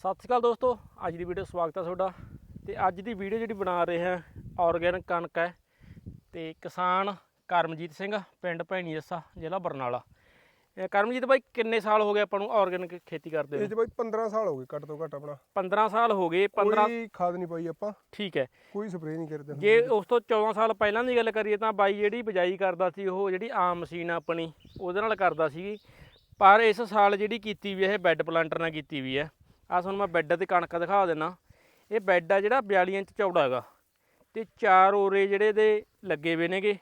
ਸਤਿ ਸ਼੍ਰੀ ਅਕਾਲ ਦੋਸਤੋ ਅੱਜ ਦੀ ਵੀਡੀਓ ਸਵਾਗਤ ਹੈ ਤੁਹਾਡਾ। ਤੇ ਅੱਜ ਦੀ ਵੀਡੀਓ ਜਿਹੜੀ ਬਣਾ ਰਹੇ ਹਾਂ ਆਰਗੈਨਿਕ ਕਣਕ ਹੈ ਤੇ ਕਿਸਾਨ ਕਰਮਜੀਤ ਸਿੰਘ ਪਿੰਡ ਭੈਣੀ ਜੱਸਾ ਜ਼ਿਲ੍ਹਾ ਬਰਨਾਲਾ। ਇਹ ਕਰਮਜੀਤ ਬਾਈ ਕਿੰਨੇ ਸਾਲ ਹੋ ਗਏ ਆਪਾਂ ਨੂੰ ਆਰਗੈਨਿਕ ਖੇਤੀ ਕਰਦੇ ਇਹ ਚ ਬਾਈ 15 ਸਾਲ ਹੋ ਗਏ ਘੱਟ ਤੋਂ ਘੱਟ ਆਪਣਾ। 15 ਸਾਲ ਹੋ ਗਏ 15 ਕੋਈ ਖਾਦ ਨਹੀਂ ਪਾਈ ਆਪਾਂ। ਠੀਕ ਹੈ। ਕੋਈ ਸਪਰੇਅ ਨਹੀਂ ਕਰਦੇ ਜੇ ਉਸ ਤੋਂ 14 ਸਾਲ ਪਹਿਲਾਂ ਦੀ ਗੱਲ ਕਰੀਏ ਤਾਂ ਬਾਈ ਜਿਹੜੀ ਬਿਜਾਈ ਕਰਦਾ ਸੀ ਉਹ ਜਿਹੜੀ ਆਮ ਮਸ਼ੀਨ ਆਪਣੀ ਉਹਦੇ ਨਾਲ ਕਰਦਾ ਸੀ। ਪਰ ਇਸ ਸਾਲ ਜਿਹੜੀ ਕੀਤੀ ਵੀ ਹੈ ਇਹ ਬੈੱਡ ਪਲਾਂਟਰ ਨਾਲ ਕੀਤੀ ਵੀ ਹੈ। ਆ ਤੁਹਾਨੂੰ ਮੈਂ ਬੈੱਡ ਤੇ ਕਣਕ ਦਿਖਾ ਦੇਣਾ ਇਹ ਬੈੱਡ ਆ ਜਿਹੜਾ 42 ਇੰਚ ਚੌੜਾ ਹੈਗਾ। ਤੇ ਚਾਰ ਓਰੇ ਜਿਹੜੇ ਦੇ ਲੱਗੇ ਹੋਏ ਨੇਗੇ।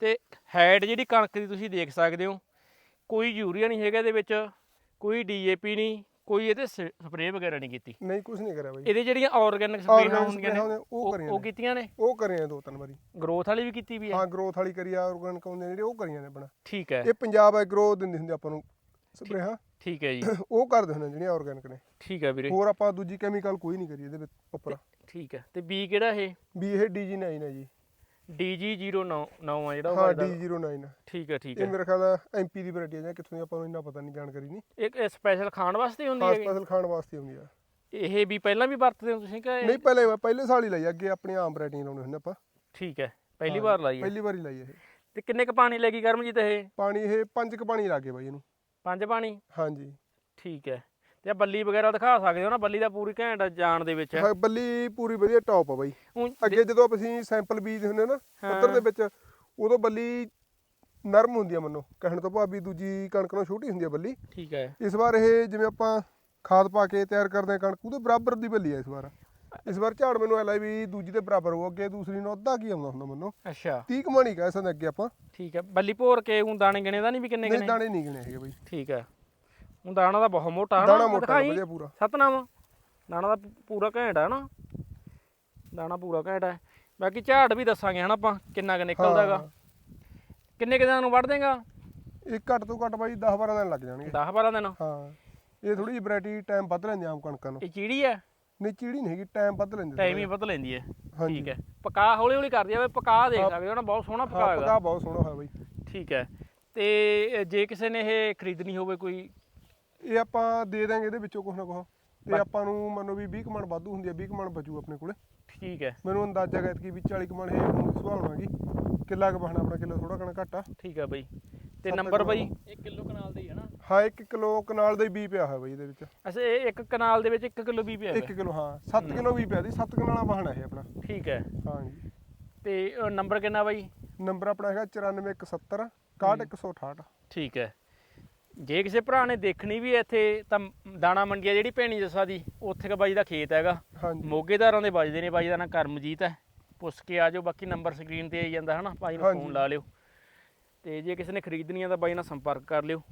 ਤੇ ਹੈਡ ਜਿਹੜੀ ਕਣਕ ਦੀ ਤੁਸੀਂ ਦੇਖ ਸਕਦੇ ਹੋ ਕੋਈ ਯੂਰੀਆ ਨਹੀਂ ਹੈਗਾ ਇਹਦੇ ਵਿੱਚ ਕੋਈ ਡੀਏਪੀ ਨਹੀਂ ਕੋਈ ਇਹਦੇ ਸਪਰੇਅ ਵਗੈਰਾ ਨਹੀਂ ਕੀਤੀ। ਨਹੀਂ ਕੁਝ ਨਹੀਂ ਕਰਿਆ ਬਾਈ। ਇਹਦੇ ਜਿਹੜੀਆਂ ਆਰਗੈਨਿਕ Organic ਹੁੰਦੀਆਂ ਨੇ ਉਹ ਕਰੀਆਂ ਉਹ। ਕੀਤੀਆਂ ਨੇ? ਉਹ ਕਰੇ ਆ ਦੋ ਤਿੰਨ ਵਾਰੀ। ਗਰੋਥ ਵਾਲੀ ਵੀ ਕੀਤੀ ਵੀ ਹੈ? ਹਾਂ ਗਰੋਥ ਵਾਲੀ ਕਰੀ ਆ ਆਰਗੈਨਿਕ ਨੇ ਜਿਹੜੇ ਉਹ ਕਰੀਆਂ ਨੇ ਆਪਣਾ। ਠੀਕ ਹੈ। ਇਹ ਪੰਜਾਬ ਐਗਰੋ ਦਿੰਦੀ ਹੁੰਦੀ ਆਪਾਂ ਨੂੰ ਸਪਰੇਹਾਂ ਠੀਕ ਹੈ ਜੀ। ਉਹ ਕਰਦੇ ਹੁੰਦੇ ਜਿਹੜੀਆਂ ਆਰਗੈਨਿਕ ਨੇ। ਠੀਕ ਹੈ ਵੀਰੇ। ਹੋਰ ਆਪਾਂ ਦੂਜੀ ਕੈਮੀਕਲ ਕੋਈ ਨਹੀਂ ਕਰੀ ਇਹਦੇ ਵਿੱਚ ਉੱਪਰ। ਠੀਕ ਹੈ। ਤੇ ਬੀ ਕਿਹੜਾ ਇਹ? ਵੀ ਇਹ ਡੀਜੀ9 ਹੈ ਜੀ। DG09 9 ਆ ਜਿਹੜਾ ਉਹ ਹਾਂ ਇਹਦਾ। ਡੀ09 ਠੀਕ ਹੈ ਠੀਕ ਇਹ ਹੈ। ਮੇਰੇ ਖਿਆਲ ਐਮਪੀ ਦੀ ਵੈਰਾਈਟੀ ਹੈ ਜਾਂ ਕਿੱਥੋਂ ਦੀ ਆਪਾਂ ਨੂੰ ਇੰਨਾ ਪਤਾ ਨਹੀਂ ਜਾਣਕਾਰੀ ਨਹੀਂ। ਇੱਕ ਸਪੈਸ਼ਲ ਖਾਣ ਵਾਸਤੇ ਹੁੰਦੀ ਹੈ ਫਸਲ ਖਾਣ ਵਾਸਤੇ ਹੁੰਦੀ ਆ। ਇਹ ਵੀ ਪਹਿਲਾਂ ਵੀ ਵਰਤਦੇ ਹੋ ਤੁਸੀਂ ਕਿ ਨਹੀਂ ਪਹਿਲੇ ਪਹਿਲੇ ਸਾਲ ਹੀ ਲਈ ਅੱਗੇ ਆਪਣੀ ਆਮ ਵੈਰਾਈਟੀ ਲਾਉਣੇ ਹੁੰਦੇ ਆਪਾਂ। ਠੀਕ ਹੈ। ਪਹਿਲੀ ਹਾਂ, ਵਾਰ ਲਾਈ ਹੈ। ਪਹਿਲੀ ਵਾਰੀ ਲਾਈ ਇਹ। ਤੇ ਕਿੰਨੇ ਕ ਪਾਣੀ ਲੱਗੀ ਕਰਮਜੀਤ ਇਹ? ਪਾਣੀ ਇਹ ਪੰਜ ਕ ਪਾਣੀ ਲੱਗੇ ਬਾਈ ਇਹਨੂੰ। ਪੰਜ ਪਾਣੀ? ਹਾਂਜੀ। ਠੀਕ ਹੈ। ਤੇ ਆਹ ਬੱਲੀ ਵਗੈਰਾ ਦਿਖਾ ਸਕਦੇ ਹੋ ਨਾ? ਬੱਲੀ ਦਾ ਪੂਰੀ ਘੈਂਟ ਜਾਣ ਦੇ ਵਿੱਚ। ਹੈ ਬੱਲੀ ਪੂਰੀ ਵਧੀਆ ਟੌਪ ਆ ਬਾਈ। ਊਂ ਅੱਗੇ ਜਦੋਂ ਅਸੀਂ ਸੈਂਪਲ ਬੀਜ ਹੁੰਦੇ ਨਾ ਪੱਤਰ ਦੇ ਵਿੱਚ ਉਦੋਂ ਬੱਲੀ ਨਰਮ ਹੁੰਦੀ ਆ ਮੰਨੋ। ਕਹਿਣ ਤੋਂ ਭਾਵ ਵੀ ਦੂਜੀ ਕਣਕ ਨਾਲੋਂ ਛੋਟੀ ਹੁੰਦੀ ਆ ਬੱਲੀ। ਠੀਕ ਹੈ। ਇਸ ਵਾਰ ਇਹ ਜਿਵੇਂ ਆਪਾਂ ਖਾਦ ਪਾ ਕੇ ਤਿਆਰ ਕਰਦੇ ਆ ਕਣਕ ਉਹਦੇ ਬਰਾਬਰ ਦੀ ਬੱਲੀ ਆ ਇਸ ਵਾਰ। ਇਸ ਵਾਰ ਝਾੜ ਮੈਨੂੰ ਐ ਲੱਗਾ ਵੀ ਦੂਜੀ ਦੇ ਬਰਾਬਰ ਹੋ ਅੱਗੇ ਦੂਸਰੀ ਨੂੰ ਅੱਧਾ ਕੀ ਆਉਂਦਾ ਹੁੰਦਾ ਮੰਨੋ। ਅੱਛਾ। 30 ਕਮਾਣੀ ਕਹਿ ਸਕਦੇ ਅੱਗੇ ਆਪਾਂ। ਠੀਕ ਹੈ ਬੱਲੀ ਭੋਰ ਕੇ ਊਂ ਦਾਣੇ ਗਿਣੇ ਦਾ ਨਹੀਂ ਵੀ ਕਿੰਨੇ ਨਹੀਂ ਕਿੰਨੇ ਦਾਣੇ ਨਹੀਂ ਗਿਣੇ ਹੈਗੇ ਬਾਈ। ਠੀਕ ਹੈ। ਊਂ ਦਾਣਾ ਦਾ ਬਹੁਤ ਮੋਟਾ ਦਾਣਾ ਮੋਟਾ। ਵਧੀਆ ਪੂਰਾ। ਸਤਨਾਮ ਦਾਣਾ ਦਾ ਪੂਰਾ ਘੈਂਟ ਹੈ ਨਾ। ਦਾਣਾ ਪੂਰਾ ਘੈਂਟ ਹੈ। ਬਾਕੀ ਝਾੜ ਵੀ ਦੱਸਾਂਗੇ ਹਨਾ ਆਪਾਂ ਕਿੰਨਾ ਕੁ ਨਿਕਲਦਾ ਹੈਗਾ। ਕਿੰਨੇ ਕੁ ਦਿਨਾਂ ਨੂੰ ਵੱਢ ਦੇਗਾ? ਇਹ ਘੱਟ ਤੋਂ ਘੱਟ ਬਾਈ 10 12 ਦਿਨ ਲੱਗ ਜਾਣਗੇ। 10 12 ਦਿਨ। ਹਾਂ। ਇਹ ਥੋੜੀ ਜਿਹੀ ਵੈਰਾਈਟੀ ਟਾਈਮ ਵੱਧ ਲੈਂਦੀ ਆਮ ਕਣਕਾਂ ਨੂੰ। ਇਹ ਚੀੜੀ ਹੈ? ਨਹੀਂ ਚੀੜੀ ਨਹੀਂ ਹੈਗੀ ਟਾਈਮ ਵੱਧ ਲੈਂਦੀ ਟਾਈਮ ਹੀ ਬਦਲ ਲੈਂਦੀ ਹੈ। ਹਾਂਜੀ। ਠੀਕ ਹੈ। ਪਕਾ ਹੌਲੀ ਹੌਲੀ ਕਰਦੀ ਜਾਵੇ ਪਕਾ ਦੇਖ ਸਕਦੇ ਹੋ ਨਾ ਬਹੁਤ ਸੋਹਣਾ ਪਕਾ ਹਾਂ ਹੈਗਾ। ਪਕਾ ਬਹੁਤ ਸੋਹਣਾ ਹੋਇਆ ਬਾਈ। ਠੀਕ ਹੈ। ਤੇ ਜੇ ਕਿਸੇ ਨੇ ਇਹ ਖਰੀਦਣੀ ਹੋਵੇ ਕੋਈ? ਇਹ ਆਪਾਂ ਦੇ ਦਾਂਗੇ ਇਹਦੇ ਵਿੱਚੋਂ ਕੁਛ ਨਾ ਕੁਛ। ਤੇ ਆਪਾਂ ਨੂੰ ਮੰਨੋ ਵੀ 20 ਕਮਣ ਵਾਧੂ ਹੁੰਦੀ ਆ 20 ਕਮਣ ਬਚੂ ਆਪਣੇ ਕੋਲੇ। ਠੀਕ ਹੈ। ਮੈਨੂੰ ਅੰਦਾਜ਼ਾ ਹੈ ਕਿ ਵੀ 40 ਕਮਣ ਇਹ ਹੁਣ ਸੁਭਾਵਨਾ ਗਈ ਕਿੱਲਾ ਕੁ ਬਹਣਾ ਆਪਣਾ ਕਿੱਲਾ ਥੋੜਾ ਕਣਾ ਘੱਟ ਆ। ਠੀਕ ਹੈ ਬਈ। ਤੇ ਸੱਤ ਨੰਬਰ ਕਿੱਲੋ। ਬਈ? 1 ਕਿਲੋ ਕਨਾਲ ਦੇ ਹੀ ਹੈ ਨਾ। ਹਾਂ 1 ਕਿਲੋ ਕਨਾਲ ਦਾ ਹੀ ਬੀ ਪਿਆ ਹੋਇਆ ਬਾਈ ਇਹਦੇ ਵਿੱਚ। ਅੱਛਾ ਇਹ ਇੱਕ ਕਨਾਲ ਦੇ ਵਿੱਚ 1 ਕਿਲੋ ਵੀ ਪਿਆ 1 ਹੋਇਆ। ਕਿਲੋ ਹਾਂ 7 ਕਿਲੋ ਵੀ ਪਿਆ ਦੀ 7 ਕਨਾਲਾ ਬਹਣਾ ਇਹ ਆਪਣਾ। ਠੀਕ ਹੈ। ਹਾਂ ਜੀ। ਤੇ ਅ, ਨੰਬਰ ਕਿੰਨਾ ਬਾਈ? ਨੰਬਰ ਆਪਣਾ ਹੈਗਾ 94170 61168 ਠੀਕ ਹੈ। ਜੇ ਕਿਸੇ ਭਰਾ ਨੇ ਦੇਖਣੀ ਵੀ ਹੈ ਇੱਥੇ ਤਾਂ ਦਾਣਾ ਮੰਡੀ ਆ ਜਿਹੜੀ ਭੈਣੀ ਜੱਸਾ ਦੀ ਉੱਥੇ ਕ ਬਾਈ ਦਾ ਖੇਤ ਹੈਗਾ। ਹਾਂਜੀ ਮੋਗੇਦਾਰਾਂ ਦੇ ਵੱਜਦੇ ਨੇ ਬਾਈ ਦਾ ਨਾਂ ਕਰਮਜੀਤ ਹੈ। ਪੁੱਛ ਕੇ ਆ ਜਾਓ ਬਾਕੀ ਨੰਬਰ ਸਕਰੀਨ ਤੇ ਆਈ ਜਾਂਦਾ ਹਨਾ ਬਾਈ ਨੂੰ ਹਾਂਜੀ। ਫੋਨ ਲਾ ਲਿਓ। ਤੇ ਜੇ ਕਿਸੇ ਨੇ ਖਰੀਦਣੀ ਆ ਤਾਂ ਬਾਈ ਨਾਲ ਸੰਪਰਕ ਕਰ ਲਿਓ।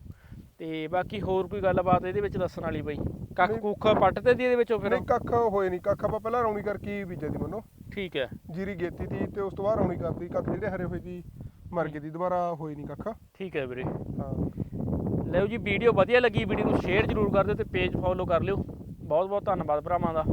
ਤੇ ਬਾਕੀ ਹੋਰ ਕੋਈ ਗੱਲਬਾਤ ਇਹਦੇ ਵਿੱਚ ਦੱਸਣ ਵਾਲੀ ਬਾਈ? ਕੱਖ ਨਹੀਂ। ਕੁੱਖ ਪੱਟ ਤੇ ਦੀ ਇਹਦੇ ਵਿੱਚੋਂ ਫਿਰ? ਨਹੀਂ ਕੱਖ ਹੋਏ ਨਹੀਂ। ਕੱਖ ਆਪਾਂ ਪਹਿਲਾਂ ਰੌਣੀ ਕਰਕੇ ਹੀ ਬੀਜਿਆ ਦੀ ਮੰਨੋ। ਠੀਕ ਹੈ। ਜੀਰੀ ਗੇਤੀ ਤੀ ਤੇ ਉਸ ਤੋਂ ਬਾਅਦ ਰੌਣੀ ਕਰਤੀ। ਕੱਖ ਜਿਹੜੇ ਹਰੇ ਹੋਏ ਸੀ ਮਰ ਗਏ ਦੀ ਦੁਬਾਰਾ ਹੋਈ ਨਹੀਂ ਕੱਖ। ਠੀਕ ਹੈ ਵੀਰੇ। ਹਾਂ। ਲਓ ਜੀ ਵੀਡੀਓ ਵਧੀਆ ਲੱਗੀ। ਵੀਡੀਓ ਨੂੰ ਸ਼ੇਅਰ ਜ਼ਰੂਰ ਕਰ ਦਿਓ ਤੇ ਪੇਜ ਫੋਲੋ ਕਰ ਲਿਓ। ਬਹੁਤ ਬਹੁਤ ਧੰਨਵਾਦ ਭਰਾਵਾਂ ਦਾ।